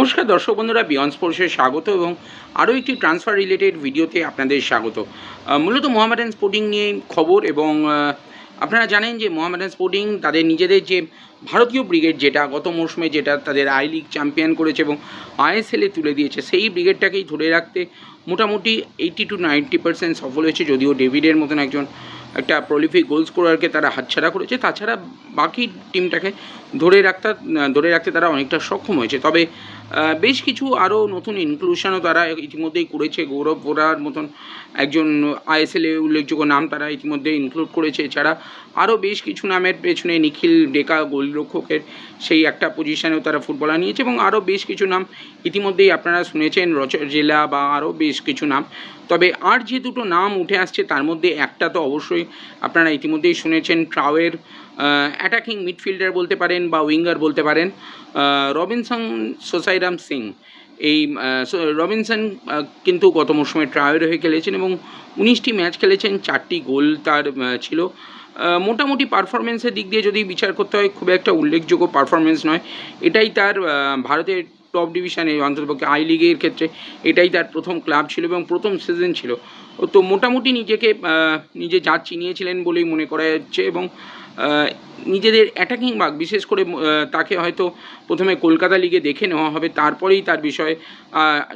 নমস্কার দর্শক বন্ধুরা বিয়ন্ড স্পোর্টসে স্বাগত এবং আরও একটি ট্রান্সফার রিলেটেড ভিডিওতে আপনাদের স্বাগত। মূলত মোহামেডান স্পোর্টিং নিয়ে খবর এবং আপনারা জানেন যে মোহামেডান স্পোর্টিং তাদের নিজেদের যে ভারতীয় ব্রিগেড যেটা গত মরশুমে যেটা তাদের আই লিগ চ্যাম্পিয়ন করেছে এবং আইএসএলে তুলে দিয়েছে, সেই ব্রিগেডটাকেই ধরে রাখতে মোটামুটি এইটি টু নাইনটি পার্সেন্ট সফল হয়েছে, যদিও ডেভিডের মতন একজন একটা প্রলিফিক গোল স্কোরারকে তারা হাতছাড়া করেছে। তাছাড়া বাকি টিমটাকে ধরে রাখতে ধরে রাখতে তারা অনেকটা সক্ষম হয়েছে। তবে বেশ কিছু আরও নতুন ইনক্লুশনও তারা ইতিমধ্যেই করেছে। গৌরব বোরার মতন একজন আইএসএলে উল্লেখযোগ্য নাম তারা ইতিমধ্যে ইনক্লুড করেছে। এছাড়া আরও বেশ কিছু নামের পেছনে নিখিল ডেকা গোলরক্ষকের সেই একটা পজিশনেও তারা ফুটবলার নিয়েছে এবং আরও বেশ কিছু নাম ইতিমধ্যেই আপনারা শুনেছেন রচ জেলা বা আরও বেশ কিছু নাম। তবে আর যে দুটো নাম উঠে আসছে তার মধ্যে একটা তো অবশ্যই আপনারা ইতিমধ্যেই শুনেছেন ট্রাওয়ের অ্যাটাকিং মিডফিল্ডার বলতে পারেন বা উইঙ্গার বলতে পারেন রবিনসন সোসাইরাম সিং এই রবিনসন কিন্তু গত মরশুমে ট্রায়ের হয়ে খেলেছেন এবং উনিশটি ম্যাচ খেলেছেন, চারটি গোল তার ছিল। মোটামুটি পারফরমেন্সের দিক দিয়ে যদি বিচার করতে হয়, খুব একটা উল্লেখযোগ্য পারফরমেন্স নয়। এটাই তার ভারতের টপ ডিভিশনে অন্ততপক্ষে আই লিগের ক্ষেত্রে এটাই তার প্রথম ক্লাব ছিল এবং প্রথম সিজন ছিল। তো মোটামুটি নিজেকে নিজে যা চিনিয়েছিলেন বলেই মনে করা যাচ্ছে এবং নিজেদের অ্যাটাকিং ভাগ বিশেষ করে তাকে হয়তো প্রথমে কলকাতা লিগে দেখে নেওয়া হবে, তারপরেই তার বিষয়ে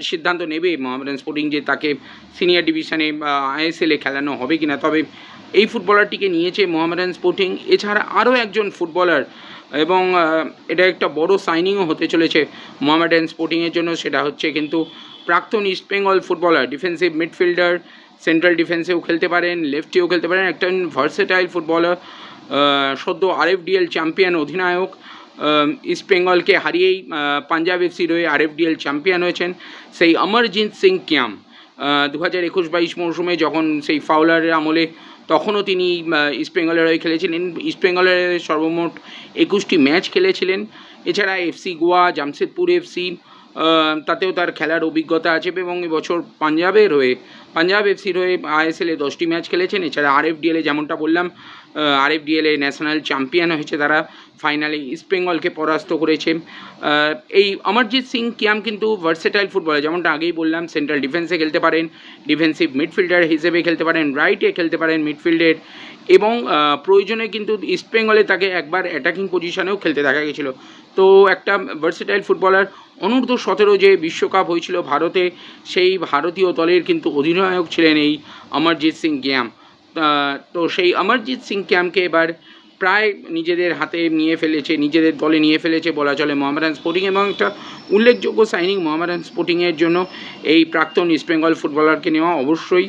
সিদ্ধান্ত নেবে মোহামেডান স্পোর্টিং যে তাকে সিনিয়র ডিভিশনে আইএসএলে খেলানো হবে কিনা। তবে এই ফুটবলারটিকে নিয়েছে মোহামেডান স্পোর্টিং এছাড়া আরও একজন ফুটবলার এবং এটা একটা বড় সাইনিংও হতে চলেছে মোহামেডান স্পোর্টিংয়ের জন্য। সেটা হচ্ছে কিন্তু প্রাক্তন East Bengal footballer defensive midfielder central ডিফেন্সেও খেলতে পারেন লেফটিও খেলতে পারেন। একটা ভার্সেটাইল ফুটবলার সদ্য আরএফডিএল চ্যাম্পিয়ন অধিনায়ক ইস্ট বেঙ্গলকে হারিয়েই পাঞ্জাব এফসির হয়ে আরএফডিএল চ্যাম্পিয়ন হয়েছেন। সেই অমরজিৎ সিং ক্যাম দু হাজার একুশ বাইশ মৌসুমে যখন সেই ফাউলারের আমলে তখনও তিনি ইস্টবেঙ্গলের ইস্ট বেঙ্গলের হয়ে খেলেছিলেন। ইস্ট বেঙ্গলের সর্বমোট একুশটি ম্যাচ খেলেছিলেন। এছাড়া এফসি গোয়া, জামশেদপুর এফসি তাতেও তার খেলার অভিজ্ঞতা আছে এবং এবছর পাঞ্জাবের হয়ে পাঞ্জাব এফসির হয়ে আইএসএলে দশটি ম্যাচ খেলেছেন। এছাড়া আরএফডিএলে যেমনটা বললাম আরএফডিএলে ন্যাশনাল চ্যাম্পিয়ন হয়েছে তারা। ফাইনালে ইস্ট বেঙ্গলকে পরাস্ত করেছে। এই অমরজিৎ সিং কিয়াম কিন্তু ভার্সেটাইল ফুটবলার যেমনটা আগেই বললাম সেন্ট্রাল ডিফেন্সে খেলতে পারেন ডিফেন্সিভ মিডফিল্ডার হিসেবে খেলতে পারেন রাইটে খেলতে পারেন মিডফিল্ডের এবং প্রয়োজনে কিন্তু ইস্ট বেঙ্গলে তাকে একবার অ্যাটাকিং পজিশনেও খেলতে দেখা গেছিল। তো একটা ভার্সেটাইল ফুটবলার অনূর্ধ্ব সতেরো যে বিশ্বকাপ হয়েছিল ভারতে, সেই ভারতীয় দলের কিন্তু অধিনায়ক ছিলেন এই অমরজিৎ সিং গ্যাম তো সেই অমরজিৎ সিং ক্যামকে এবার প্রায় নিজেদের হাতে নিয়ে ফেলেছে, নিজেদের দলে নিয়ে ফেলেছে বলা চলে মোহামেডান স্পোর্টিং এবং একটা উল্লেখযোগ্য সাইনিং মোহামেডান স্পোর্টিংয়ের জন্য এই প্রাক্তন ইস্টবেঙ্গল ফুটবলারকে নেওয়া অবশ্যই।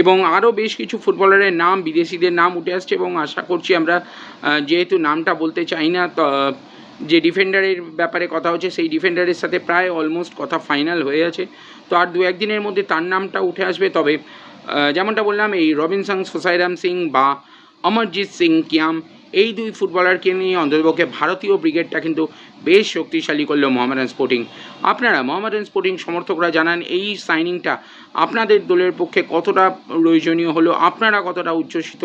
এবং আরও বেশ কিছু ফুটবলারের নাম, বিদেশিদের নাম উঠে আসছে এবং আশা করছি আমরা যেহেতু নামটা বলতে চাই না যে ডিফেন্ডারের ব্যাপারে কথা হচ্ছে, সেই ডিফেন্ডারের সাথে প্রায় অলমোস্ট কথা ফাইনাল হয়ে আছে। তো আর দু একদিনের মধ্যে তার নামটা উঠে আসবে। তবে যেমনটা বললাম, এই রবিনসন, সোসাইরাম সিং বা অমরজিৎ সিং, কিয়াম, এই দুই ফুটবলারকে নিয়ে অন্ততপক্ষে ভারতীয় ব্রিগেডটা কিন্তু বেশ শক্তিশালী করল মোহামেডান স্পোর্টিং আপনারা মোহামেডান স্পোর্টিং সমর্থকরা জানান, এই সাইনিংটা আপনাদের দলের পক্ষে কতটা প্রয়োজনীয় হলো? আপনারা কতটা উচ্ছ্বসিত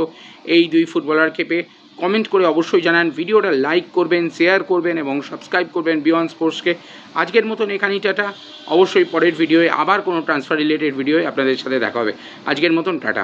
এই দুই ফুটবলার পেয়ে? কমেন্ট করে অবশ্যই জানান, ভিডিওটা লাইক করবেন শেয়ার করবেন এবং সাবস্ক্রাইব করবেন বিওয়ান স্পোর্টসকে আজকের মতন এখানেই টাটা। অবশ্যই পরের ভিডিওয়ে আবার কোনো ট্রান্সফার রিলেটেড ভিডিওয়ে আপনাদের সাথে দেখা হবে। আজকের মতন টাটা।